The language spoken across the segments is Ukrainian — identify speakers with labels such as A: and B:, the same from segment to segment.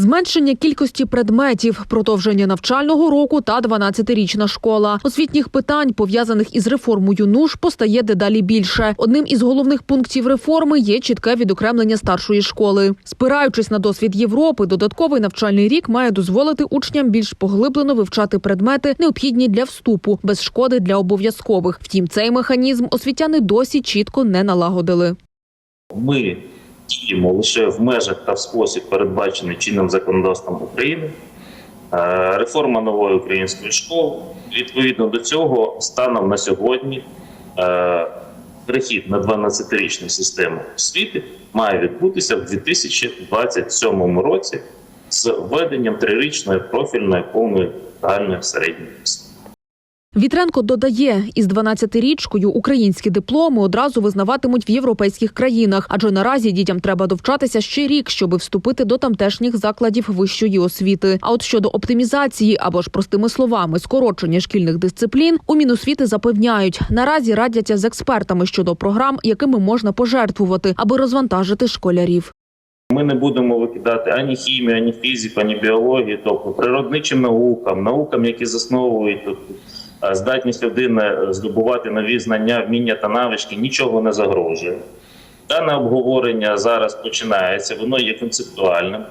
A: Зменшення кількості предметів, продовження навчального року та 12-річна школа. Освітніх питань, пов'язаних із реформою НУШ, постає дедалі більше. Одним із головних пунктів реформи є чітке відокремлення старшої школи. Спираючись на досвід Європи, додатковий навчальний рік має дозволити учням більш поглиблено вивчати предмети, необхідні для вступу, без шкоди для обов'язкових. Втім, цей механізм освітяни досі чітко не налагодили.
B: Ми діємо лише в межах та в спосіб, передбачений чинним законодавством України. Е, Реформа нової української школи. Відповідно до цього, станом на сьогодні е, перехід на 12-річну систему освіти має відбутися в 2027 році з введенням трирічної профільної повної загальної середньої освіти.
A: Вітренко додає, із 12-річкою українські дипломи одразу визнаватимуть в європейських країнах, адже наразі дітям треба довчатися ще рік, щоби вступити до тамтешніх закладів вищої освіти. А от щодо оптимізації або ж простими словами скорочення шкільних дисциплін, у Міносвіти запевняють, наразі радяться з експертами щодо програм, якими можна пожертвувати, аби розвантажити школярів.
B: Ми не будемо викидати ані хімію, ані фізику, ані біологію, тобто природничим наукам, наукам, які засновують е, здатність людини здобувати нові знання, вміння та навички, нічого не загрожує. Дане обговорення зараз починається, воно є концептуальним.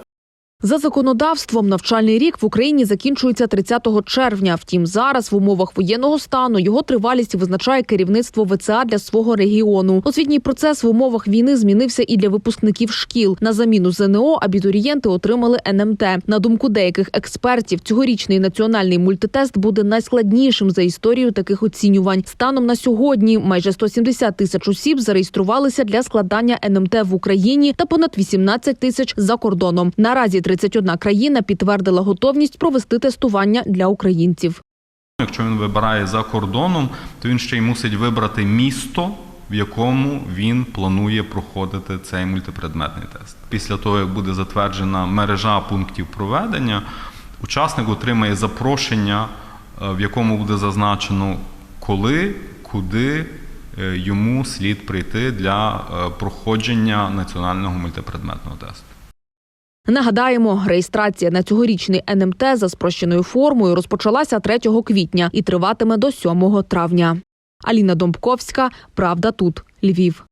A: За законодавством навчальний рік в Україні закінчується 30 червня. Втім, зараз в умовах воєнного стану його тривалість визначає керівництво ВЦА для свого регіону. Освітній процес в умовах війни змінився і для випускників шкіл. На заміну ЗНО абітурієнти отримали НМТ. На думку деяких експертів, цьогорічний національний мультитест буде найскладнішим за історію таких оцінювань. Станом на сьогодні майже 170 тисяч осіб зареєструвалися для складання НМТ в Україні та понад 18 тисяч за кордоном. Наразі 31 країна підтвердила готовність провести тестування для українців.
C: Якщо він вибирає за кордоном, то він ще й мусить вибрати місто, в якому він планує проходити цей мультипредметний тест. Після того, як буде затверджена мережа пунктів проведення, учасник отримає запрошення, е, в якому буде зазначено, коли, куди е, йому слід прийти для е, проходження національного мультипредметного тесту.
A: Нагадаємо, реєстрація на цьогорічний НМТ за спрощеною формою розпочалася 3 квітня і триватиме до 7 травня. Аліна Домбковська, Правда тут, Львів.